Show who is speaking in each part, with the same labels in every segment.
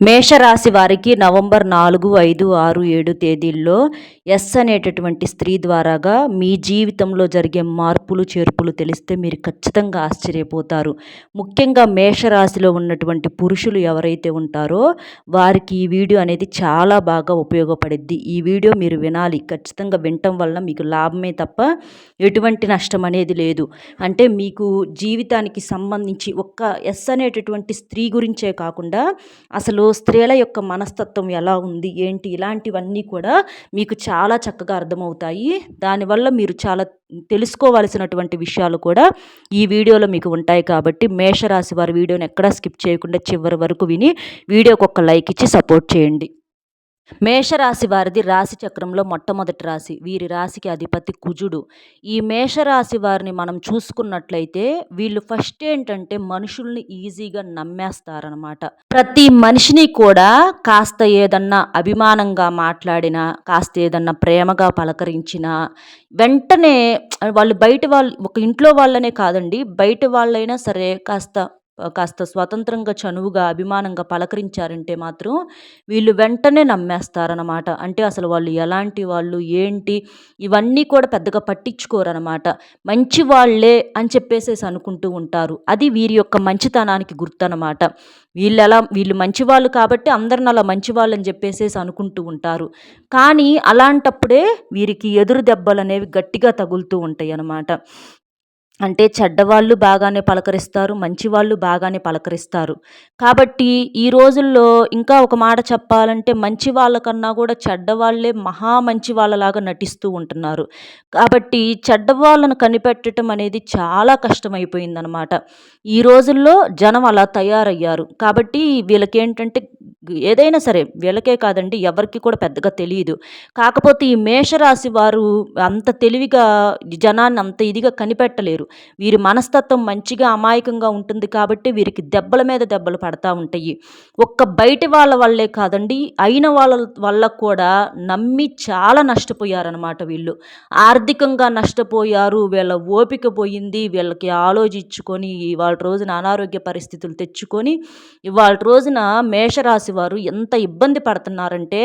Speaker 1: మేషరాశి వారికి నవంబర్ నాలుగు ఐదు ఆరు ఏడు తేదీల్లో ఎస్ అనేటటువంటి స్త్రీ ద్వారాగా మీ జీవితంలో జరిగే మార్పులు చేర్పులు తెలిస్తే మీరు ఖచ్చితంగా ఆశ్చర్యపోతారు. ముఖ్యంగా మేషరాశిలో ఉన్నటువంటి పురుషులు ఎవరైతే ఉంటారో వారికి ఈ వీడియో అనేది చాలా బాగా ఉపయోగపడిద్ది. ఈ వీడియో మీరు వినాలి. ఖచ్చితంగా వినటం వల్ల మీకు లాభమే తప్ప ఎటువంటి నష్టం అనేది లేదు. అంటే మీకు జీవితానికి సంబంధించి ఒక్క ఎస్ అనేటటువంటి స్త్రీ గురించే కాకుండా అసలు స్త్రీల యొక్క మనస్తత్వం ఎలా ఉంది ఏంటి ఇలాంటివన్నీ కూడా మీకు చాలా చక్కగా అర్థమవుతాయి. దానివల్ల మీరు చాలా తెలుసుకోవాల్సినటువంటి విషయాలు కూడా ఈ వీడియోలో మీకు ఉంటాయి కాబట్టి మేషరాశి వారి వీడియోని ఎక్కడా స్కిప్ చేయకుండా చివరి వరకు విని వీడియోకి ఒక లైక్ ఇచ్చి సపోర్ట్ చేయండి. మేషరాశి వారిది రాశి చక్రంలో మొట్టమొదటి రాశి. వీరి రాశికి అధిపతి కుజుడు. ఈ మేషరాశి వారిని మనం చూసుకున్నట్లయితే వీళ్ళు ఫస్ట్ ఏంటంటే మనుషుల్ని ఈజీగా నమ్మేస్తారనమాట ప్రతి మనిషిని కూడా కాస్త ఏదన్నా అభిమానంగా మాట్లాడినా కాస్త ఏదన్నా ప్రేమగా పలకరించినా వెంటనే వాళ్ళు బయట వాళ్ళు ఒక ఇంట్లో వాళ్ళనే కాదండి బయట వాళ్ళైనా సరే కాస్త కాస్త స్వతంత్రంగా చనువుగా అభిమానంగా పలకరించారంటే మాత్రం వీళ్ళు వెంటనే నమ్మేస్తారనమాట అంటే అసలు వాళ్ళు ఎలాంటి వాళ్ళు ఏంటి ఇవన్నీ కూడా పెద్దగా పట్టించుకోరనమాట మంచి వాళ్ళే అని చెప్పేసేసి అనుకుంటూ ఉంటారు. అది వీరి యొక్క మంచితనానికి గుర్తనమాట వీళ్ళు ఎలా వీళ్ళు మంచివాళ్ళు కాబట్టి అందరిని అలా మంచివాళ్ళు అని చెప్పేసేసి అనుకుంటూ ఉంటారు. కానీ అలాంటప్పుడే వీరికి ఎదురు దెబ్బలు అనేవి గట్టిగా తగులుతూ ఉంటాయి అన్నమాట అంటే చెడ్డవాళ్ళు బాగానే పలకరిస్తారు మంచివాళ్ళు బాగానే పలకరిస్తారు. కాబట్టి ఈ రోజుల్లో ఇంకా ఒక మాట చెప్పాలంటే మంచి వాళ్ళకన్నా కూడా చెడ్డవాళ్ళే మహా మంచి వాళ్ళలాగా నటిస్తూ ఉంటున్నారు. కాబట్టి చెడ్డవాళ్ళను కనిపెట్టడం అనేది చాలా కష్టమైపోయిందనమాట. ఈ రోజుల్లో జనం అలా తయారయ్యారు. కాబట్టి వీళ్ళకేంటంటే ఏదైనా సరే వీళ్ళకే కాదండి ఎవరికి కూడా పెద్దగా తెలియదు. కాకపోతే ఈ మేషరాశి వారు అంత తెలివిగా జనాన్ని అంత ఇదిగా కనిపెట్టలేరు. వీరి మనస్తత్వం మంచిగా అమాయకంగా ఉంటుంది కాబట్టి వీరికి దెబ్బల మీద దెబ్బలు పడతా ఉంటాయి. ఒక్క బయటి వాళ్ళ వల్లే కాదండి అయిన వాళ్ళ వల్ల కూడా నమ్మి చాలా నష్టపోయారనమాట వీళ్ళు. ఆర్థికంగా నష్టపోయారు వీళ్ళ ఓపిక పోయింది వీళ్ళకి ఆలోచించుకొని ఇవాళ రోజున అనారోగ్య పరిస్థితులు తెచ్చుకొని ఇవాళ రోజున మేషరాశి వారు ఎంత ఇబ్బంది పడుతున్నారంటే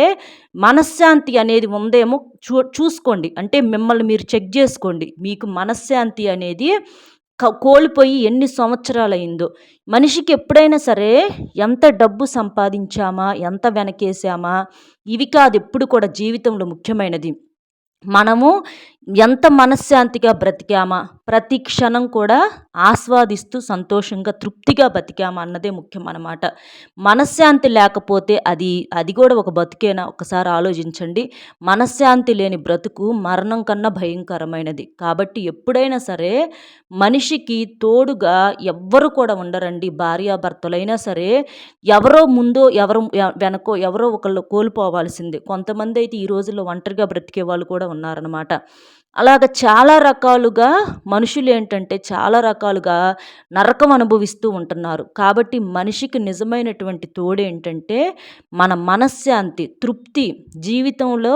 Speaker 1: మనశ్శాంతి అనేది ఉందేమో చూ చూసుకోండి. అంటే మిమ్మల్ని మీరు చెక్ చేసుకోండి. మీకు మనశ్శాంతి అనేది కోల్పోయి ఎన్ని సంవత్సరాలైందో మనిషికి ఎప్పుడైనా సరే ఎంత డబ్బు సంపాదించామా ఎంత వెనకేసామా ఇవి కాదు ఎప్పుడు కూడా జీవితంలో ముఖ్యమైనది. మనము ఎంత మనశ్శాంతిగా బ్రతికామా? ప్రతి క్షణం కూడా ఆస్వాదిస్తూ సంతోషంగా తృప్తిగా బతికామా అన్నదే ముఖ్యం అన్నమాట మనశ్శాంతి లేకపోతే అది అది కూడా ఒక బతికేనా? ఒకసారి ఆలోచించండి. మనశ్శాంతి లేని బ్రతుకు మరణం కన్నా భయంకరమైనది. కాబట్టి ఎప్పుడైనా సరే మనిషికి తోడుగా ఎవ్వరు కూడా ఉండరండి. భార్యాభర్తలైనా సరే ఎవరో ముందో ఎవరు వెనకో ఎవరో ఒకళ్ళు కోల్పోవాల్సిందే. కొంతమంది అయితే ఈ రోజుల్లో ఒంటరిగా బ్రతికే వాళ్ళు కూడా ఉన్నారనమాట అలాగ చాలా రకాలుగా మనుషులు ఏంటంటే చాలా రకాలుగా నరకం అనుభవిస్తూ ఉంటున్నారు. కాబట్టి మనిషికి నిజమైనటువంటి తోడు ఏంటంటే మన మనశ్శాంతి తృప్తి జీవితంలో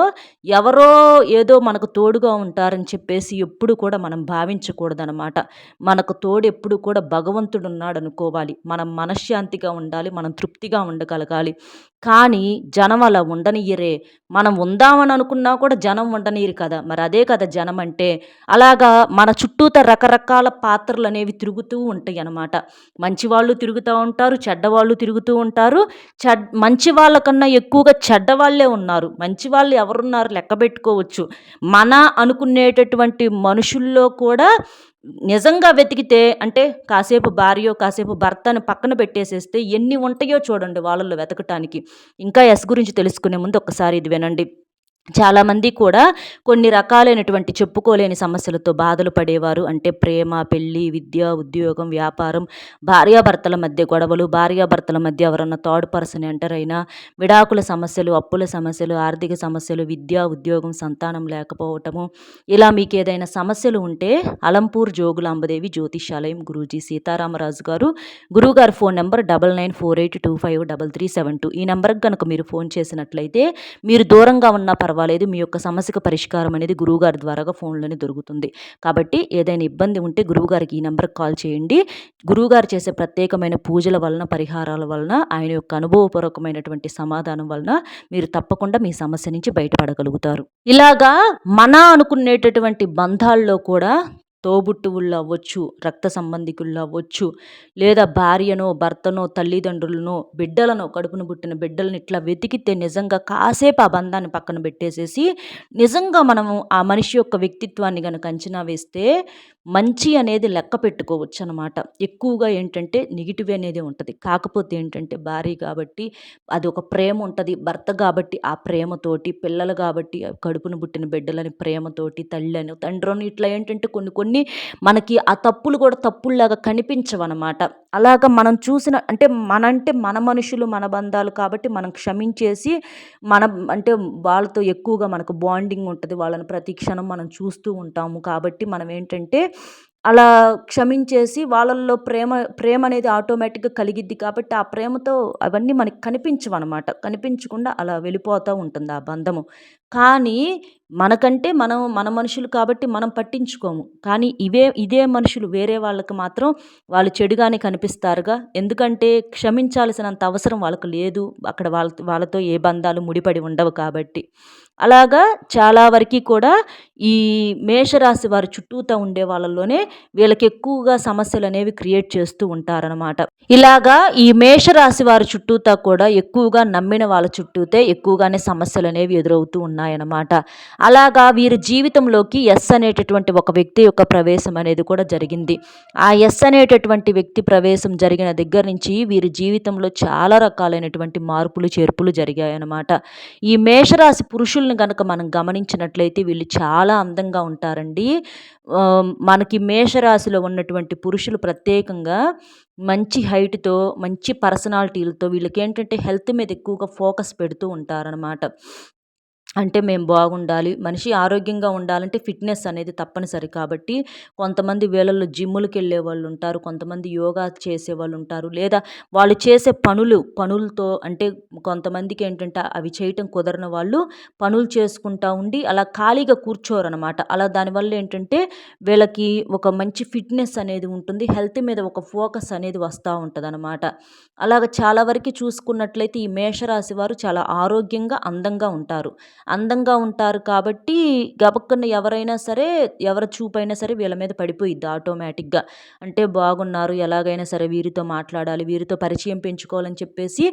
Speaker 1: ఎవరో ఏదో మనకు తోడుగా ఉంటారని చెప్పేసి ఎప్పుడు కూడా మనం భావించకూడదనమాట మనకు తోడు ఎప్పుడు కూడా భగవంతుడు ఉన్నాడు అనుకోవాలి మనం మనశ్శాంతిగా ఉండాలి మనం తృప్తిగా ఉండగలగాలి. కానీ జనం అలా ఉండనియ్యరే. మనం ఉందామని అనుకున్నా కూడా జనం ఉండనియరు కదా. మరి అదే కదా జనం. అంటే అలాగా మన చుట్టూత రకరకాల పాత్రలు అనేవి తిరుగుతూ ఉంటాయి అన్నమాట మంచి వాళ్ళు తిరుగుతూ ఉంటారు చెడ్డవాళ్ళు తిరుగుతూ ఉంటారు. చెడ్ మంచి వాళ్ళకన్నా ఎక్కువగా చెడ్డవాళ్ళే ఉన్నారు. మంచి వాళ్ళు ఎవరున్నారు లెక్క పెట్టుకోవచ్చు. మన అనుకునేటటువంటి మనుషుల్లో కూడా నిజంగా వెతికితే అంటే కాసేపు భార్యో కాసేపు భర్తను పక్కన పెట్టేసేస్తే ఎన్ని ఉంటాయో చూడండి వాళ్ళల్లో వెతకటానికి. ఇంకా ఎస్ గురించి తెలుసుకునే ముందు ఒకసారి ఇది వినండి. చాలామంది కూడా కొన్ని రకాలైనటువంటి చెప్పుకోలేని సమస్యలతో బాధలు పడేవారు. అంటే ప్రేమ పెళ్ళి విద్య ఉద్యోగం వ్యాపారం భార్యాభర్తల మధ్య గొడవలు భార్యాభర్తల మధ్య ఎవరన్నా థర్డ్ పర్సన్ ఎంటర్ అయినా విడాకుల సమస్యలు అప్పుల సమస్యలు ఆర్థిక సమస్యలు విద్య ఉద్యోగం సంతానం లేకపోవటము. ఇలా మీకు ఏదైనా సమస్యలు ఉంటే అలంపూర్ జోగులాంబదేవి జ్యోతిషాలయం గురూజీ సీతారామరాజు గారు గురువుగారి phone number double nine four eight two five double three seven two. ఈ నెంబర్కి కనుక మీరు ఫోన్ చేసినట్లయితే మీరు దూరంగా ఉన్న పర్వాలేదు. పర్వాలేదు మీ యొక్క సమస్యకు పరిష్కారం అనేది గురువుగారి ద్వారాగా ఫోన్లోనే దొరుకుతుంది. కాబట్టి ఏదైనా ఇబ్బంది ఉంటే గురువుగారికి ఈ నెంబర్కి కాల్ చేయండి. గురువుగారు చేసే ప్రత్యేకమైన పూజల వలన పరిహారాల వలన ఆయన యొక్క అనుభవపూర్వకమైనటువంటి సమాధానం వలన మీరు తప్పకుండా మీ సమస్య నుంచి బయటపడగలుగుతారు. ఇలాగా మన అనుకునేటటువంటి బంధాల్లో కూడా తోబుట్టువుళ్ళు అవ్వచ్చు రక్త సంబంధికుల్లో అవ్వచ్చు లేదా భార్యనో భర్తనో తల్లిదండ్రులనో బిడ్డలను కడుపును పుట్టిన బిడ్డలను ఇట్లా వెతికితే నిజంగా కాసేపు ఆ బంధాన్ని పక్కన పెట్టేసేసి నిజంగా మనము ఆ మనిషి యొక్క వ్యక్తిత్వాన్ని కనుక అంచనా వేస్తే మంచి అనేది లెక్క పెట్టుకోవచ్చు అనమాట ఎక్కువగా ఏంటంటే నెగిటివ్ అనేది ఉంటుంది. కాకపోతే ఏంటంటే భార్య కాబట్టి అది ఒక ప్రేమ ఉంటుంది. భర్త కాబట్టి ఆ ప్రేమతోటి పిల్లలు కాబట్టి కడుపును పుట్టిన బిడ్డలని ప్రేమతోటి తల్లి తండ్రిని ఇట్లా ఏంటంటే కొన్ని కొన్ని మనకి ఆ తప్పులు కూడా తప్పుల్లాగా కనిపించవన్నమాట. అలాగ మనం చూసిన అంటే మన అంటే మన మనుషులు మన బంధాలు కాబట్టి మనం క్షమించేసి మన అంటే వాళ్ళతో ఎక్కువగా మనకు బాండింగ్ ఉంటుంది. వాళ్ళని ప్రతి క్షణం మనం చూస్తూ ఉంటాము కాబట్టి మనం ఏంటంటే అలా క్షమించేసి వాళ్ళల్లో ప్రేమ ప్రేమ అనేది ఆటోమేటిక్గా కలిగిద్ది కాబట్టి ఆ ప్రేమతో అవన్నీ మనకి కనిపించవన్నమాట. కనిపించకుండా అలా వెళ్ళిపోతూ ఉంటుంది ఆ బంధము. కానీ మనకంటే మనం మన మనుషులు కాబట్టి మనం పట్టించుకోము. కానీ ఇవే ఇదే మనుషులు వేరే వాళ్ళకి మాత్రం వాళ్ళు చెడుగానే కనిపిస్తారుగా. ఎందుకంటే క్షమించాల్సినంత అవసరం వాళ్ళకు లేదు. అక్కడ వాళ్ళ వాళ్ళతో ఏ బంధాలు ముడిపడి ఉండవు కాబట్టి. అలాగా చాలా వరకు కూడా ఈ మేషరాశి వారి చుట్టూతో ఉండే వాళ్ళలోనే వీళ్ళకి ఎక్కువగా సమస్యలు అనేవి క్రియేట్ చేస్తూ ఉంటారనమాట ఇలాగా ఈ మేషరాశి వారి చుట్టూతా కూడా ఎక్కువగా నమ్మిన వాళ్ళ చుట్టూతే ఎక్కువగానే సమస్యలు అనేవి ఎదురవుతూ ఉన్నాయన్నమాట. అలాగా వీరి జీవితంలోకి ఎస్ అనేటటువంటి ఒక వ్యక్తి యొక్క ప్రవేశం అనేది కూడా జరిగింది. ఆ ఎస్ అనేటటువంటి వ్యక్తి ప్రవేశం జరిగిన దగ్గర నుంచి వీరి జీవితంలో చాలా రకాలైనటువంటి మార్పులు చేర్పులు జరిగాయన్నమాట. ఈ మేషరాశి పురుషుల్ని కనుక మనం గమనించినట్లయితే వీళ్ళు చాలా అందంగా ఉంటారండి. మనకి మేషరాశిలో ఉన్నటువంటి పురుషులు ప్రత్యేకంగా మంచి హైట్తో మంచి పర్సనాలిటీలతో వీళ్ళకి ఏంటంటే హెల్త్ మీద ఎక్కువగా ఫోకస్ పెడుతూ ఉంటారనమాట అంటే మేము బాగుండాలి మనిషి ఆరోగ్యంగా ఉండాలంటే ఫిట్నెస్ అనేది తప్పనిసరి కాబట్టి కొంతమంది వేళల్లో జిమ్ములకు వెళ్ళే వాళ్ళు ఉంటారు కొంతమంది యోగా చేసే వాళ్ళు ఉంటారు లేదా వాళ్ళు చేసే పనులు పనులతో అంటే కొంతమందికి ఏంటంటే అవి చేయటం కుదరని వాళ్ళు పనులు చేసుకుంటా ఉండి అలా ఖాళీగా కూర్చోరనమాట అలా దానివల్ల ఏంటంటే వీళ్ళకి ఒక మంచి ఫిట్నెస్ అనేది ఉంటుంది హెల్త్ మీద ఒక ఫోకస్ అనేది వస్తూ ఉంటుంది అనమాట అలాగ చాలా వరకు చూసుకున్నట్లయితే ఈ మేషరాశి వారు చాలా ఆరోగ్యంగా అందంగా ఉంటారు. అందంగా ఉంటారు కాబట్టి గబక్కున్న ఎవరైనా సరే ఎవరి చూపైనా సరే వీళ్ళ మీద పడిపోయిద్ది ఆటోమేటిక్గా. అంటే బాగున్నారు ఎలాగైనా సరే వీరితో మాట్లాడాలి వీరితో పరిచయం పెంచుకోవాలని చెప్పేసి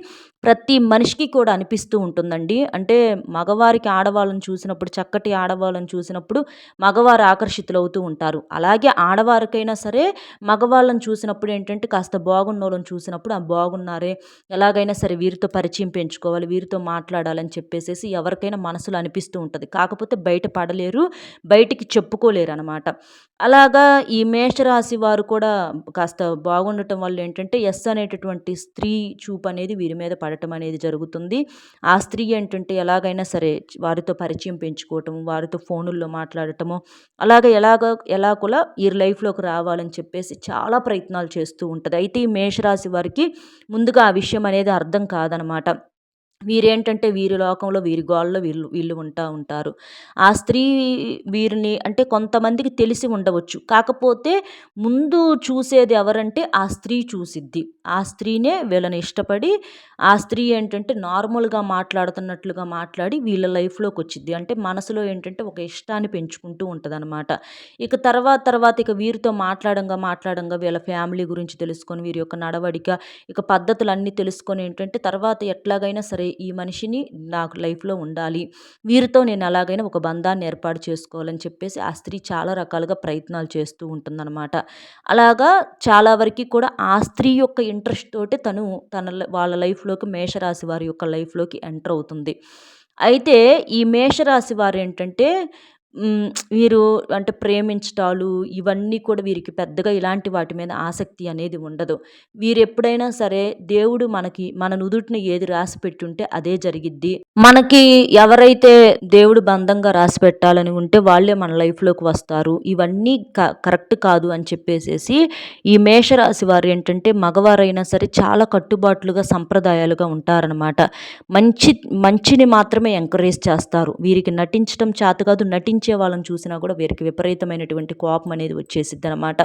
Speaker 1: ప్రతి మనిషికి కూడా అనిపిస్తూ ఉంటుందండి. అంటే మగవారికి ఆడవాళ్ళని చూసినప్పుడు చక్కటి ఆడవాళ్ళని చూసినప్పుడు మగవారు ఆకర్షితులవుతూ ఉంటారు. అలాగే ఆడవారికైనా సరే మగవాళ్ళని చూసినప్పుడు ఏంటంటే కాస్త బాగున్న వాళ్ళని చూసినప్పుడు ఆ బాగున్నారే ఎలాగైనా సరే వీరితో పరిచయం పెంచుకోవాలి వీరితో మాట్లాడాలని చెప్పేసేసి ఎవరికైనా మనసు మనసులో అనిపిస్తూ ఉంటుంది. కాకపోతే బయట పడలేరు బయటికి చెప్పుకోలేరు అనమాట అలాగా ఈ మేషరాశి వారు కూడా కాస్త బాగుండటం వల్ల ఏంటంటే ఎస్ అనేటటువంటి స్త్రీ చూపు అనేది వీరి మీద పడటం అనేది జరుగుతుంది. ఆ స్త్రీ ఏంటంటే ఎలాగైనా సరే వారితో పరిచయం పెంచుకోవటం వారితో ఫోనుల్లో మాట్లాడటము అలాగే ఎలాగ ఎలా కూడా ఈ లైఫ్లోకి రావాలని చెప్పేసి చాలా ప్రయత్నాలు చేస్తూ ఉంటుంది. అయితే ఈ మేషరాశి వారికి ముందుగా ఆ విషయం అనేది అర్థం కాదనమాట వీరేంటంటే వీరి లోకంలో వీరి గోళ్ళలో వీళ్ళు వీళ్ళు ఉంటా ఉంటారు. ఆ స్త్రీ వీరిని అంటే కొంతమందికి తెలిసి ఉండవచ్చు. కాకపోతే ముందు చూసేది ఎవరంటే ఆ స్త్రీ చూసిద్ది. ఆ స్త్రీనే వీళ్ళని ఇష్టపడి ఆ స్త్రీ ఏంటంటే నార్మల్గా మాట్లాడుతున్నట్లుగా మాట్లాడి వీళ్ళ లైఫ్లోకి వచ్చిద్ది. అంటే మనసులో ఏంటంటే ఒక ఇష్టాన్ని పెంచుకుంటూ ఉంటుంది అనమాట ఇక తర్వాత తర్వాత ఇక వీరితో మాట్లాడంగా మాట్లాడంగా వీళ్ళ ఫ్యామిలీ గురించి తెలుసుకొని వీరి యొక్క నడవడిక ఇక పద్ధతులు అన్నీ తెలుసుకొని ఏంటంటే తర్వాత ఎట్లాగైనా సరే ఈ మనిషిని నాకు లైఫ్లో ఉండాలి. వీరితో నేను ఎలాగైనా ఒక బంధాన్ని ఏర్పాటు చేసుకోవాలని చెప్పేసి ఆ స్త్రీ చాలా రకాలుగా ప్రయత్నాలు చేస్తూ ఉంటుందన్నమాట. అలాగా చాలా వరకు కూడా ఆ స్త్రీ యొక్క ఇంట్రెస్ట్ తోటే తను తన వాళ్ళ లైఫ్లోకి మేషరాశి వారి యొక్క లైఫ్లోకి ఎంటర్ అవుతుంది. అయితే ఈ మేషరాశి వారు ఏంటంటే వీరు అంటే ప్రేమించటాలు ఇవన్నీ కూడా వీరికి పెద్దగా ఇలాంటి వాటి మీద ఆసక్తి అనేది ఉండదు. వీరెప్పుడైనా సరే దేవుడు మనకి మన నుదుటిన ఏది రాసిపెట్టుంటే అదే జరిగిద్ది. మనకి ఎవరైతే దేవుడు బంధంగా రాసి పెట్టాలని ఉంటే వాళ్ళే మన లైఫ్‌లోకి వస్తారు. ఇవన్నీ క కరెక్ట్ కాదు అని చెప్పేసేసి ఈ మేషరాశి వారు ఏంటంటే మగవారైనా సరే చాలా కట్టుబాట్లుగా, సంప్రదాయాలుగా ఉంటారనమాట. మంచి మంచిని మాత్రమే ఎంకరేజ్ చేస్తారు. వీరికి నటించడం చేత కాదు నటించి వాళ్ళని చూసినా కూడా వీరికి విపరీతమైనటువంటి కోపం అనేది వచ్చేసిద్దనమాట.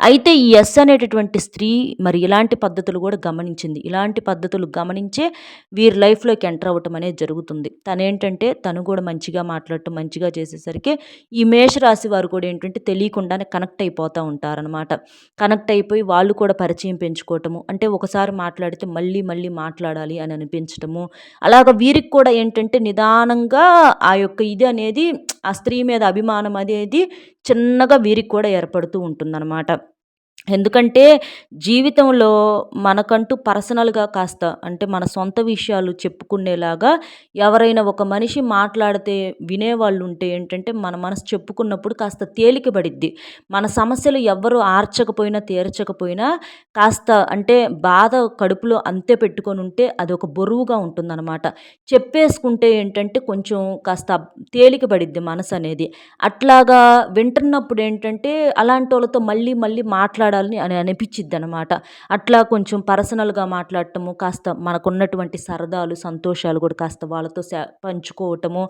Speaker 1: అయితే ఈ ఎస్ అనేటటువంటి స్త్రీ మరి ఇలాంటి పద్ధతులు కూడా గమనించింది. ఇలాంటి పద్ధతులు గమనించే వీరి లైఫ్‌లోకి ఎంటర్ అవ్వటం అనేది జరుగుతుంది. తనేంటంటే తను కూడా మంచిగా మాట్లాడటం, మంచిగా చేసేసరికి ఈ మేషరాశి వారు కూడా ఏంటంటే తెలియకుండానే కనెక్ట్ అయిపోతూ ఉంటారనమాట. కనెక్ట్ అయిపోయి వాళ్ళు కూడా పరిచయం పెంచుకోవటము. అంటే ఒకసారి మాట్లాడితే మళ్ళీ మళ్ళీ మాట్లాడాలి అని అనిపించటము. అలాగ వీరికి కూడా ఏంటంటే నిదానంగా ఆ యొక్క ఇది అనేది ఆ స్త్రీ మీద అభిమానం అనేది చిన్నగా వీరికి కూడా ఏర్పడుతూ ఉంటుందన్నమాట. ఎందుకంటే జీవితంలో మనకంటూ పర్సనల్‌గా కాస్త అంటే మన సొంత విషయాలు చెప్పుకునేలాగా ఎవరైనా ఒక మనిషి మాట్లాడితే వినేవాళ్ళు ఉంటే ఏంటంటే మన మనసు చెప్పుకున్నప్పుడు కాస్త తేలిక పడిద్ది. మన సమస్యలు ఎవ్వరు ఆర్చకపోయినా, తీర్చకపోయినా కాస్త అంటే బాధ కడుపులో అంతే పెట్టుకొని ఉంటే అది ఒక బరువుగా ఉంటుందన్నమాట. చెప్పేసుకుంటే ఏంటంటే కొంచెం కాస్త తేలిక పడిద్ది అనేది అట్లాగా వింటున్నప్పుడు ఏంటంటే అలాంటి వాళ్ళతో మళ్ళీ మళ్ళీ మాట్లాడాలని అని అనిపిచ్చిద్దనమాట. అట్లా కొంచెం పర్సనల్‌గా మాట్లాడటము, కాస్త మనకున్నటువంటి సరదాలు, సంతోషాలు కూడా కాస్త వాళ్ళతో పంచుకోవటము,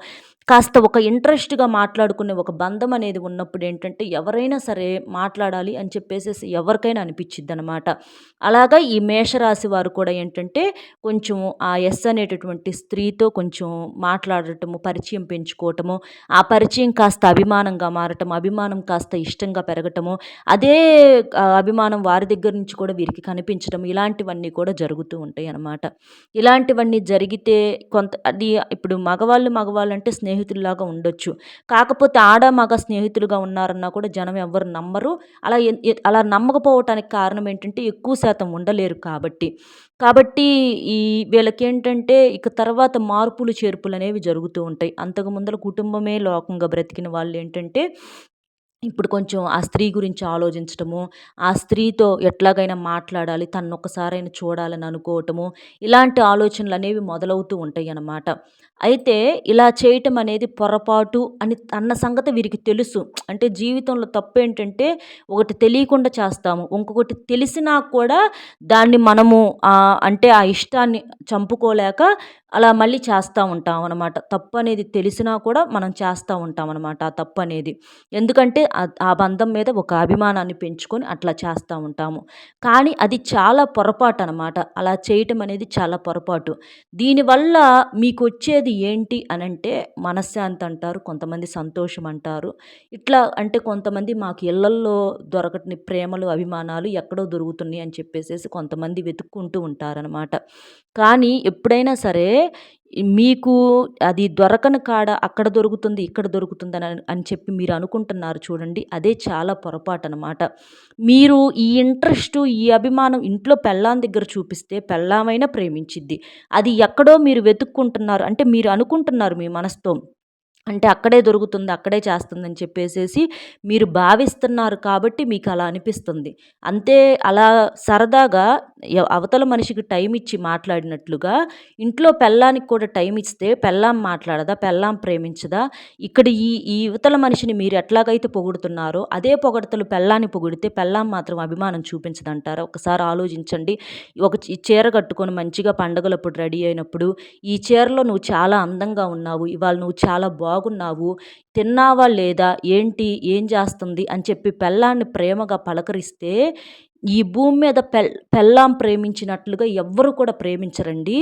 Speaker 1: కాస్త ఒక ఇంట్రెస్ట్‌గా మాట్లాడుకునే ఒక బంధం అనేది ఉన్నప్పుడు ఏంటంటే ఎవరైనా సరే మాట్లాడాలి అని చెప్పేసేసి ఎవరికైనా అనిపిచ్చిద్దనమాట. అలాగా ఈ మేషరాశి వారు కూడా ఏంటంటే కొంచెం ఆ ఎస్ అనేటటువంటి స్త్రీతో కొంచెం మాట్లాడటము, పరిచయం పెంచుకోవటము, ఆ పరిచయం కాస్త అభిమానంగా మారటం, అభిమానం కాస్త ఇష్టంగా పెరగటము, అదే అభిమానం వారి దగ్గర నుంచి కూడా వీరికి కనిపించడం ఇలాంటివన్నీ కూడా జరుగుతూ ఉంటాయి అన్నమాట ఇలాంటివన్నీ జరిగితే కొంత అది ఇప్పుడు మగవాళ్ళు, మగవాళ్ళంటే స్నేహితుల్లాగా ఉండొచ్చు. కాకపోతే ఆడ, మగ స్నేహితులుగా ఉన్నారన్నా కూడా జనం ఎవ్వరు నమ్మరు. అలా అలా నమ్మకపోవటానికి కారణం ఏంటంటే ఎక్కువ శాతం ఉండలేరు కాబట్టి. కాబట్టి ఈ వీళ్ళకేంటంటే ఇక తర్వాత మార్పులు, చేర్పులు అనేవి జరుగుతూ ఉంటాయి. అంతకు ముందర కుటుంబమే లోకంగా బ్రతికిన వాళ్ళు ఏంటంటే ఇప్పుడు కొంచెం ఆ స్త్రీ గురించి ఆలోచించటము, ఆ స్త్రీతో ఎట్లాగైనా మాట్లాడాలి, తననొక్కసారైనా చూడాలని అనుకోవటము, ఇలాంటి ఆలోచనలు అనేవి మొదలవుతూ ఉంటాయి అన్నమాట అయితే ఇలా చేయటం అనేది పొరపాటు అని అన్న సంగతి వీరికి తెలుసు. అంటే జీవితంలో తప్పేంటంటే ఒకటి తెలియకుండా చేస్తాము. ఇంకొకటి తెలిసినా కూడా దాన్ని మనము అంటే ఆ ఇష్టాన్ని చంపుకోలేక అలా మళ్ళీ చేస్తూ ఉంటాం అనమాట తప్పు అనేది తెలిసినా కూడా మనం చేస్తూ ఉంటాం అనమాట ఆ తప్పనేది. ఎందుకంటే ఆ బంధం మీద ఒక అభిమానాన్ని పెంచుకొని అట్లా చేస్తూ ఉంటాము. కానీ అది చాలా పొరపాటు అనమాట అలా చేయటం అనేది చాలా పొరపాటు. దీనివల్ల మీకు వచ్చేది ఏంటి అని అంటే మనశ్శాంతి అంటారు, కొంతమంది సంతోషం అంటారు. ఇట్లా అంటే కొంతమంది మాకు ఇళ్ళల్లో దొరకని ప్రేమలు, అభిమానాలు ఎక్కడో దొరుకుతున్నాయి అని చెప్పేసేసి కొంతమంది వెతుక్కుంటూ ఉంటారనమాట. కానీ ఎప్పుడైనా సరే మీకు అది దొరకని కాడ అక్కడ దొరుకుతుంది, ఇక్కడ దొరుకుతుందని అని చెప్పి మీరు అనుకుంటున్నారు చూడండి. అదే చాలా పొరపాటు అనమాట మీరు ఈ ఇంట్రెస్ట్ ఈ అభిమానం ఇంట్లో పెళ్ళాం దగ్గర చూపిస్తే పెళ్ళామైనా ప్రేమించిద్ది. అది ఎక్కడో మీరు వెతుక్కుంటున్నారు. అంటే మీరు అనుకుంటున్నారు మీ మనసుతో. అంటే అక్కడే దొరుకుతుంది, అక్కడే చేస్తుందని చెప్పేసేసి మీరు భావిస్తున్నారు కాబట్టి మీకు అలా అనిపిస్తుంది. అంతే అలా సరదాగా అవతల మనిషికి టైం ఇచ్చి మాట్లాడినట్లుగా ఇంట్లో పెళ్ళానికి కూడా టైం ఇస్తే పెళ్ళాం మాట్లాడదా? పెళ్ళాం ప్రేమించదా? ఇక్కడ ఈ ఈ ఇవతల మనిషిని మీరు ఎట్లాగైతే పొగుడుతున్నారో అదే పొగడతలు పెళ్ళాన్ని పొగిడితే పెళ్ళాం మాత్రం అభిమానం చూపించదంటారా? ఒకసారి ఆలోచించండి. ఒక చీర కట్టుకొని మంచిగా పండగలప్పుడు రెడీ అయినప్పుడు, "ఈ చీరలో నువ్వు చాలా అందంగా ఉన్నావు. ఇవాళ నువ్వు చాలా బాగు బాగున్నావు. తిన్నావా లేదా? ఏంటి? ఏం చేస్తుంది?" అని చెప్పి పెళ్ళాన్ని ప్రేమగా పలకరిస్తే ఈ భూమి మీద పెల్ పెళ్ళాం ప్రేమించినట్లుగా ఎవ్వరు కూడా ప్రేమించరండి.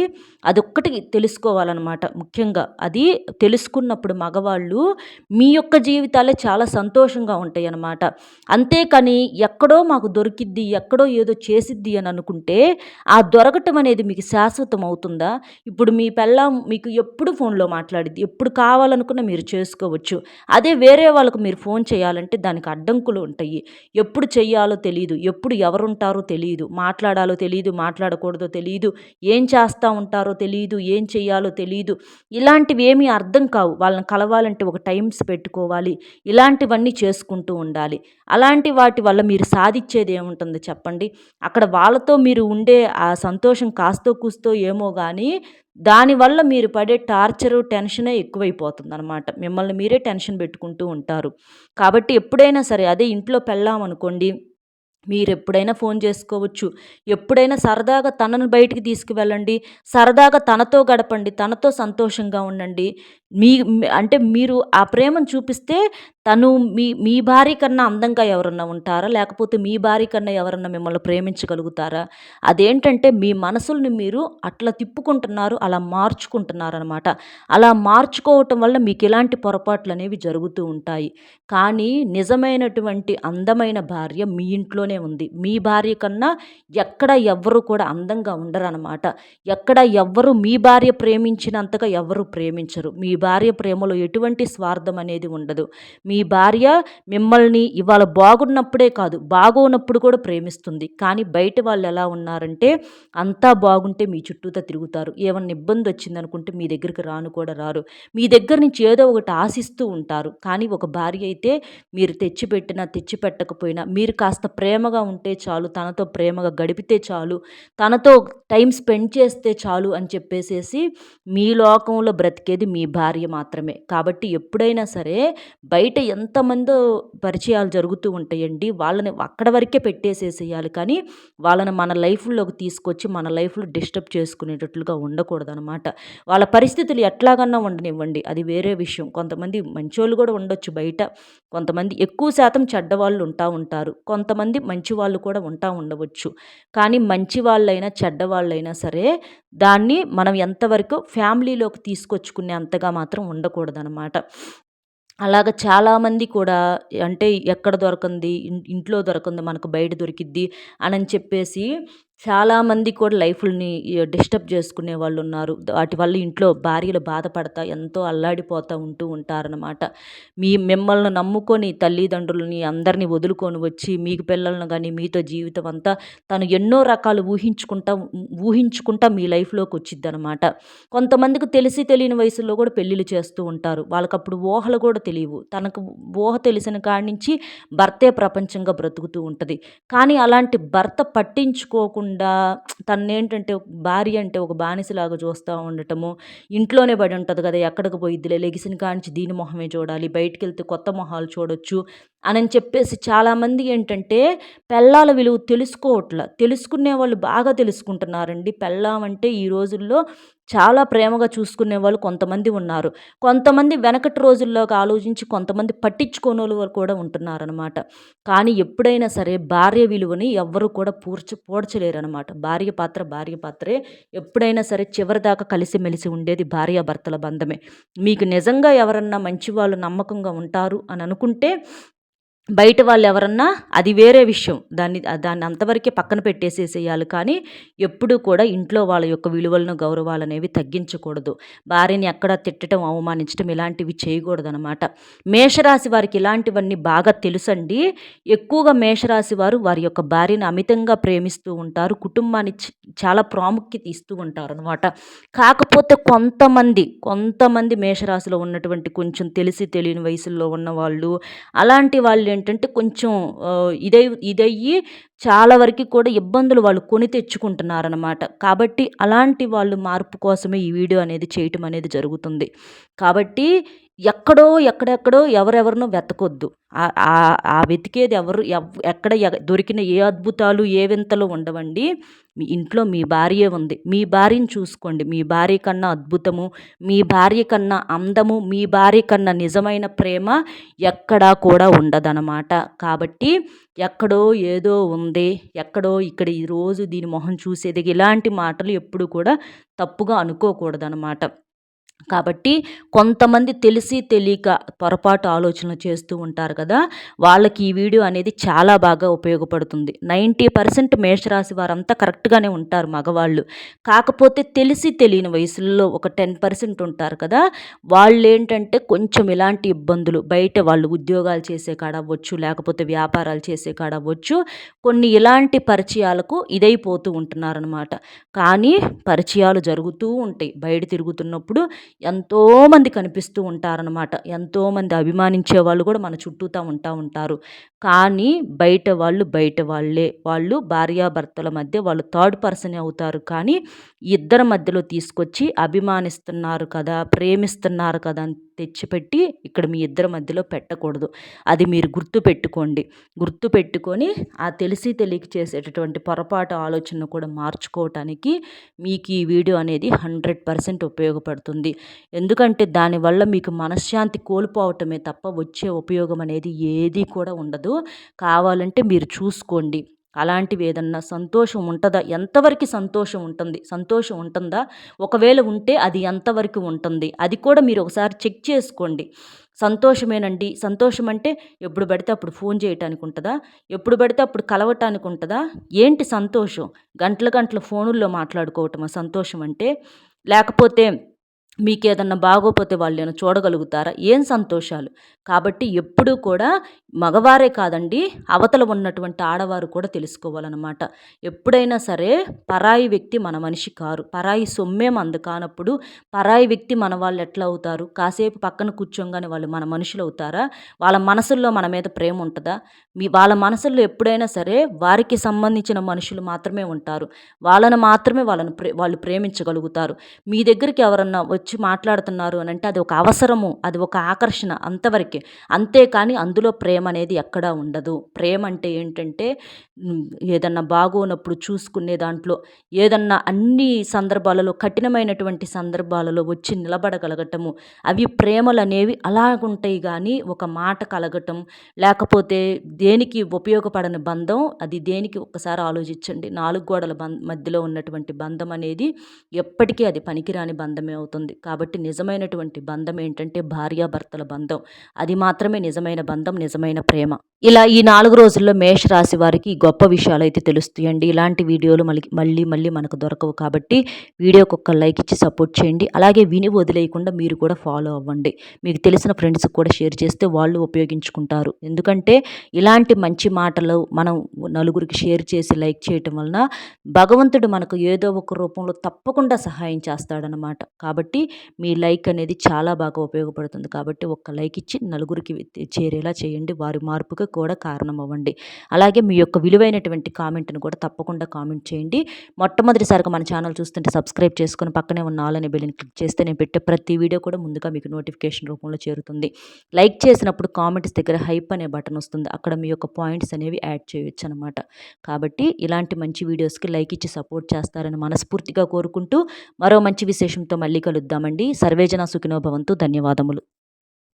Speaker 1: అదొక్కటి తెలుసుకోవాలనమాట ముఖ్యంగా. అది తెలుసుకున్నప్పుడు మగవాళ్ళు మీ యొక్క జీవితాలే చాలా సంతోషంగా ఉంటాయి అన్నమాట అంతేకాని ఎక్కడో మాకు దొరికిద్ది, ఎక్కడో ఏదో చేసిద్ది అని అనుకుంటే ఆ దొరకటం అనేది మీకు శాశ్వతం అవుతుందా? ఇప్పుడు మీ పెళ్ళాం మీకు ఎప్పుడు ఫోన్‌లో మాట్లాడిద్ది. ఎప్పుడు కావాలనుకున్నా మీరు చేసుకోవచ్చు. అదే వేరే వాళ్ళకు మీరు ఫోన్ చేయాలంటే దానికి అడ్డంకులు ఉంటాయి. ఎప్పుడు చెయ్యాలో తెలియదు ఎప్పుడు ఎవరుంటారో తెలియదు మాట్లాడాలో తెలియదు మాట్లాడకూడదో తెలియదు ఏం చేస్తూ ఉంటారో తెలియదు ఏం చేయాలో తెలియదు ఇలాంటివి ఏమీ అర్థం కావు. వాళ్ళని కలవాలంటే ఒక టైమ్స్ పెట్టుకోవాలి. ఇలాంటివన్నీ చేసుకుంటూ ఉండాలి. అలాంటి వాటి వల్ల మీరు సాధించేది ఏముంటుంది చెప్పండి? అక్కడ వాళ్ళతో మీరు ఉండే ఆ సంతోషం కాస్తో కూస్తో ఏమో కానీ దానివల్ల మీరు పడే టార్చరు టెన్షనే ఎక్కువైపోతుంది అనమాట మిమ్మల్ని మీరే టెన్షన్ పెట్టుకుంటూ ఉంటారు. కాబట్టి ఎప్పుడైనా సరే అదే ఇంట్లో పెళ్ళామనుకోండి మీరు ఎప్పుడైనా ఫోన్ చేసుకోవచ్చు. ఎప్పుడైనా సరదాగా తనను బయటికి తీసుకువెళ్ళండి. సరదాగా తనతో గడపండి. తనతో సంతోషంగా ఉండండి. మీ అంటే మీరు ఆ ప్రేమను చూపిస్తే తను మీ మీ భార్య కన్నా అందంగా ఎవరన్నా ఉంటారా? లేకపోతే మీ భార్య కన్నా ఎవరన్నా మిమ్మల్ని ప్రేమించగలుగుతారా? అదేంటంటే మీ మనసుల్ని మీరు అట్లా తిప్పుకుంటున్నారు అలా మార్చుకుంటున్నారు అనమాట అలా మార్చుకోవటం వల్ల మీకు ఎలాంటి పొరపాట్లు అనేవి జరుగుతూ ఉంటాయి. కానీ నిజమైనటువంటి అందమైన భార్య మీ ఇంట్లోనే ఉంది. మీ భార్య కన్నా ఎక్కడ ఎవ్వరు కూడా అందంగా ఉండరనమాట ఎక్కడ ఎవ్వరు మీ భార్య ప్రేమించినంతగా ఎవరు ప్రేమించరు. మీ భార్య ప్రేమలో ఎటువంటి స్వార్థం అనేది ఉండదు. మీ భార్య మిమ్మల్ని ఇవాళ బాగున్నప్పుడే కాదు బాగోనప్పుడు కూడా ప్రేమిస్తుంది. కానీ బయట వాళ్ళు ఎలా ఉన్నారంటే అంతా బాగుంటే మీ చుట్టూతో తిరుగుతారు. ఏమన్నా ఇబ్బంది వచ్చిందనుకుంటే మీ దగ్గరికి రాను కూడా రారు. మీ దగ్గర నుంచి ఏదో ఒకటి ఆశిస్తూ ఉంటారు. కానీ ఒక భార్య అయితే మీరు తెచ్చిపెట్టినా తెచ్చిపెట్టకపోయినా మీరు కాస్త ప్రేమగా ఉంటే చాలు తనతో ప్రేమగా గడిపితే చాలు తనతో టైం స్పెండ్ చేస్తే చాలు అని చెప్పేసేసి మీ లోకంలో బ్రతికేది మీ భార్య మాత్రమే. కాబట్టి ఎప్పుడైనా సరే బయట ఎంతమందో పరిచయాలు జరుగుతూ ఉంటాయండి. వాళ్ళని అక్కడ వరకే పెట్టేసేసేయాలి. కానీ వాళ్ళని మన లైఫ్లోకి తీసుకొచ్చి మన లైఫ్లో డిస్టర్బ్ చేసుకునేటట్లుగా ఉండకూడదు అనమాట వాళ్ళ పరిస్థితులు ఎట్లాగన్నా ఉండనివ్వండి. అది వేరే విషయం. కొంతమంది మంచోళ్ళు కూడా ఉండొచ్చు బయట. కొంతమంది ఎక్కువ శాతం చెడ్డవాళ్ళు ఉంటా ఉంటారు. కొంతమంది మంచి వాళ్ళు కూడా ఉంటా ఉండవచ్చు. కానీ మంచి వాళ్ళైనా చెడ్డవాళ్ళైనా సరే దాన్ని మనం ఎంతవరకు ఫ్యామిలీలోకి తీసుకొచ్చుకునే అంతగా మాత్రం ఉండకూడదనమాట అలాగ చాలామంది కూడా అంటే ఎక్కడ దొరకంది ఇంట్లో దొరకంది మనకు బయట దొరికిద్ది అని చెప్పేసి చాలామంది కూడా లైఫ్ని డిస్టర్బ్ చేసుకునే వాళ్ళు ఉన్నారు. వాటి వల్ల ఇంట్లో భార్యలు బాధపడతా ఎంతో అల్లాడిపోతూ ఉంటూ ఉంటారనమాట మీ మిమ్మల్ని నమ్ముకొని తల్లిదండ్రులని అందరినీ వదులుకొని వచ్చి మీకు పిల్లలను కానీ మీతో జీవితం అంతా తను ఎన్నో రకాలు ఊహించుకుంటా ఊహించుకుంటా మీ లైఫ్లోకి వచ్చిద్ది అనమాట కొంతమందికి తెలిసి తెలియని వయసులో కూడా పెళ్ళిళ్ళు చేస్తూ ఉంటారు. వాళ్ళకి అప్పుడు ఊహలు కూడా తెలియవు. తనకు ఊహ తెలిసిన కాడి నుంచి భర్తే ప్రపంచంగా బ్రతుకుతూ ఉంటుంది. కానీ అలాంటి భర్త పట్టించుకోకుండా లేకుండా తన్నేంటంటే భార్య అంటే ఒక బానిసలాగా చూస్తూ ఉండటము ఇంట్లోనే పడి ఉంటుంది కదా ఎక్కడికి పోయిద్దిలే లెగిసిన కానించి దీని మొహమే చూడాలి బయటికి వెళ్తే కొత్త మొహాలు చూడొచ్చు అని చెప్పేసి చాలామంది ఏంటంటే పెళ్ళాల విలువ తెలుసుకోవట్ల. తెలుసుకునే వాళ్ళు బాగా తెలుసుకుంటున్నారండి. పెళ్ళాం అంటే ఈ రోజుల్లో చాలా ప్రేమగా చూసుకునే వాళ్ళు కొంతమంది ఉన్నారు. కొంతమంది వెనకటి రోజుల్లోకి ఆలోచించి కొంతమంది పట్టించుకోని వాళ్ళు కూడా ఉంటున్నారనమాట కానీ ఎప్పుడైనా సరే భార్య విలువని ఎవ్వరు కూడా పూడ్చ పూడ్చలేరనమాట భార్య పాత్ర భార్య పాత్రే. ఎప్పుడైనా సరే చివరిదాకా కలిసిమెలిసి ఉండేది భార్యాభర్తల బంధమే. మీకు నిజంగా ఎవరన్నా మంచి వాళ్ళు నమ్మకంగా ఉంటారు అని అనుకుంటే బయట వాళ్ళు ఎవరన్నా అది వేరే విషయం. దాన్ని దాన్ని అంతవరకే పక్కన పెట్టేసేసేయాలి. కానీ ఎప్పుడూ కూడా ఇంట్లో వాళ్ళ యొక్క విలువలను గౌరవాలు అనేవి తగ్గించకూడదు. భార్యని ఎక్కడ తిట్టడం అవమానించడం ఇలాంటివి చేయకూడదు అనమాట మేషరాశి వారికి ఇలాంటివన్నీ బాగా తెలుసండి. ఎక్కువగా మేషరాశి వారు వారి యొక్క భార్యను అమితంగా ప్రేమిస్తూ ఉంటారు. కుటుంబాన్ని చాలా ప్రాముఖ్యత ఇస్తూ ఉంటారు అనమాట కాకపోతే కొంతమంది కొంతమంది మేషరాశిలో ఉన్నటువంటి కొంచెం తెలిసి తెలియని వయసులో ఉన్న వాళ్ళు అలాంటి వాళ్ళు ఏంటంటే కొంచెం ఇదై ఇదయ్యి చాలా వరకు కూడా ఇబ్బందులు వాళ్ళు కొని తెచ్చుకుంటున్నారనమాట కాబట్టి అలాంటి వాళ్ళు మార్పు కోసమే ఈ వీడియో అనేది చేయటం అనేది జరుగుతుంది. కాబట్టి ఎక్కడో ఎక్కడెక్కడో ఎవరెవరినో వెతకొద్దు. ఆ వెతికేది ఎవరు ఎక్కడ దొరికిన ఏ అద్భుతాలు ఏ వింతలు ఉండవండి. మీ ఇంట్లో మీ భార్యే ఉంది. మీ భార్యను చూసుకోండి. మీ భార్య కన్నా అద్భుతము మీ భార్య కన్నా అందము మీ భార్య కన్నా నిజమైన ప్రేమ ఎక్కడా కూడా ఉండదనమాట కాబట్టి ఎక్కడో ఏదో ఉంది ఎక్కడో ఇక్కడ ఈరోజు దీని మొహం చూసేది ఇలాంటి మాటలు ఎప్పుడు కూడా తప్పుగా అనుకోకూడదనమాట కాబట్టి కొంతమంది తెలిసి తెలియక పొరపాటు ఆలోచనలు చేస్తూ ఉంటారు కదా వాళ్ళకి ఈ వీడియో అనేది చాలా బాగా ఉపయోగపడుతుంది. నైంటీ పర్సెంట్ మేషరాశి వారంతా కరెక్ట్గానే ఉంటారు మగవాళ్ళు. కాకపోతే తెలిసి తెలియని వయసుల్లో ఒక టెన్ పర్సెంట్ ఉంటారు కదా వాళ్ళు ఏంటంటే కొంచెం ఇలాంటి ఇబ్బందులు బయట వాళ్ళు ఉద్యోగాలు చేసే కాడ అవ్వచ్చు లేకపోతే వ్యాపారాలు చేసే కాడ అవ్వచ్చు కొన్ని ఇలాంటి పరిచయాలకు ఇదైపోతూ ఉంటున్నారనమాట. కానీ పరిచయాలు జరుగుతూ ఉంటాయి. బయట తిరుగుతున్నప్పుడు ఎంతోమంది కనిపిస్తూ ఉంటారనమాట ఎంతోమంది అభిమానించే వాళ్ళు కూడా మన చుట్టూతా ఉంటా ఉంటారు. కానీ బయట వాళ్ళు బయట వాళ్ళే. వాళ్ళు భార్యాభర్తల మధ్య వాళ్ళు థర్డ్ పర్సన్ అవుతారు. కానీ ఇద్దరి మధ్యలో తీసుకొచ్చి అభిమానిస్తున్నారు కదా ప్రేమిస్తున్నారు కదా అని తెచ్చిపెట్టి ఇక్కడ మీ ఇద్దరి మధ్యలో పెట్టకూడదు. అది మీరు గుర్తు పెట్టుకోండి. గుర్తు పెట్టుకొని ఆ తెలిసి తెలియక చేసేటటువంటి పొరపాటు ఆలోచన కూడా మార్చుకోవటానికి మీకు ఈ వీడియో అనేది హండ్రెడ్ పర్సెంట్ ఉపయోగపడుతుంది. ఎందుకంటే దానివల్ల మీకు మనశ్శాంతి కోల్పోవటమే తప్ప వచ్చే ఉపయోగం అనేది ఏది కూడా ఉండదు. కావాలంటే మీరు చూసుకోండి. అలాంటివి ఏదన్నా సంతోషం ఉంటుందా? ఎంతవరకు సంతోషం ఉంటుంది? సంతోషం ఉంటుందా? ఒకవేళ ఉంటే అది ఎంతవరకు ఉంటుంది? అది కూడా మీరు ఒకసారి చెక్ చేసుకోండి. సంతోషమేనండి. సంతోషం అంటే ఎప్పుడు పడితే అప్పుడు ఫోన్ చేయటానికి ఉంటుందా? ఎప్పుడు పడితే అప్పుడు కలవటానికి ఉంటుందా? ఏంటి సంతోషం? గంటల గంటల ఫోనుల్లో మాట్లాడుకోవటమా? సంతోషం అంటే లేకపోతే మీకు ఏదన్నా బాగోపోతే వాళ్ళు నేను చూడగలుగుతారా? ఏం సంతోషాలు? కాబట్టి ఎప్పుడూ కూడా మగవారే కాదండి అవతల ఉన్నటువంటి ఆడవారు కూడా తెలుసుకోవాలన్నమాట. ఎప్పుడైనా సరే పరాయి వ్యక్తి మన మనిషి కారు. పరాయి సొమ్మే అందు కానప్పుడు పరాయి వ్యక్తి మన వాళ్ళు ఎట్లా అవుతారు? కాసేపు పక్కన కూర్చోగానే వాళ్ళు మన మనుషులు అవుతారా? వాళ్ళ మనసుల్లో మన మీద ప్రేమ ఉంటుందా? మీ వాళ్ళ మనసుల్లో ఎప్పుడైనా సరే వారికి సంబంధించిన మనుషులు మాత్రమే ఉంటారు. వాళ్ళను మాత్రమే వాళ్ళను ప్రే వాళ్ళు ప్రేమించగలుగుతారు. మీ దగ్గరికి ఎవరన్నా వచ్చి మాట్లాడుతున్నారు అని అంటే అది ఒక అవసరము అది ఒక ఆకర్షణ అంతవరకే. అంతేకాని అందులో ప్రేమ అనేది ఎక్కడా ఉండదు. ప్రేమ అంటే ఏంటంటే ఏదన్నా బాగోనప్పుడు చూసుకునే దాంట్లో ఏదన్నా అన్ని సందర్భాలలో కఠినమైనటువంటి సందర్భాలలో వచ్చి నిలబడగలగటము అవి ప్రేమలు అనేవి అలాగుంటాయి కానీ ఒక మాట కలగటం లేకపోతే దేనికి ఉపయోగపడని బంధం అది దేనికి ఒకసారి ఆలోచించండి. నాలుగు గోడల బం మధ్యలో ఉన్నటువంటి బంధం అనేది ఎప్పటికీ అది పనికిరాని బంధమే అవుతుంది. కాబట్టి నిజమైనటువంటి బంధం ఏంటంటే భార్యాభర్తల బంధం. అది మాత్రమే నిజమైన బంధం నిజమైన ప్రేమ. ఇలా ఈ నాలుగు రోజుల్లో మేషరాశి వారికి గొప్ప విషయాలు అయితే తెలుస్తాయండి. ఇలాంటి వీడియోలు మళ్ళీ మళ్ళీ మళ్ళీ మనకు దొరకవు కాబట్టి వీడియోకి ఒక్క లైక్ ఇచ్చి సపోర్ట్ చేయండి. అలాగే విని వదిలేయకుండా మీరు కూడా ఫాలో అవ్వండి. మీకు తెలిసిన ఫ్రెండ్స్కి కూడా షేర్ చేస్తే వాళ్ళు ఉపయోగించుకుంటారు. ఎందుకంటే ఇలాంటి మంచి మాటలు మనం నలుగురికి షేర్ చేసి లైక్ చేయటం వలన భగవంతుడు మనకు ఏదో ఒక రూపంలో తప్పకుండా సహాయం చేస్తాడనమాట కాబట్టి మీ లైక్ అనేది చాలా బాగా ఉపయోగపడుతుంది. కాబట్టి ఒక్క లైక్ ఇచ్చి నలుగురికి చేరేలా చేయండి. వారి మార్పుగా కూడా కారణం అవ్వండి అలాగే మీ యొక్క విలువైనటువంటి కామెంట్ను కూడా తప్పకుండా కామెంట్ చేయండి. మొట్టమొదటిసారిగా మన ఛానల్ చూస్తుంటే సబ్స్క్రైబ్ చేసుకుని పక్కనే ఉన్న ఆల్ అనే బెల్ని క్లిక్ చేస్తే నేను పెట్టే ప్రతి వీడియో కూడా ముందుగా మీకు నోటిఫికేషన్ రూపంలో చేరుతుంది. లైక్ చేసినప్పుడు కామెంట్స్ దగ్గర హైప్ అనే బటన్ వస్తుంది. అక్కడ మీ యొక్క పాయింట్స్ అనేవి యాడ్ చేయొచ్చు అనమాట కాబట్టి ఇలాంటి మంచి వీడియోస్కి లైక్ ఇచ్చి సపోర్ట్ చేస్తారని మనస్ఫూర్తిగా కోరుకుంటూ మరో మంచి విశేషంతో మళ్ళీ కలుద్దామండి. సర్వేజన సుఖినోభవంతు ధన్యవాదములు.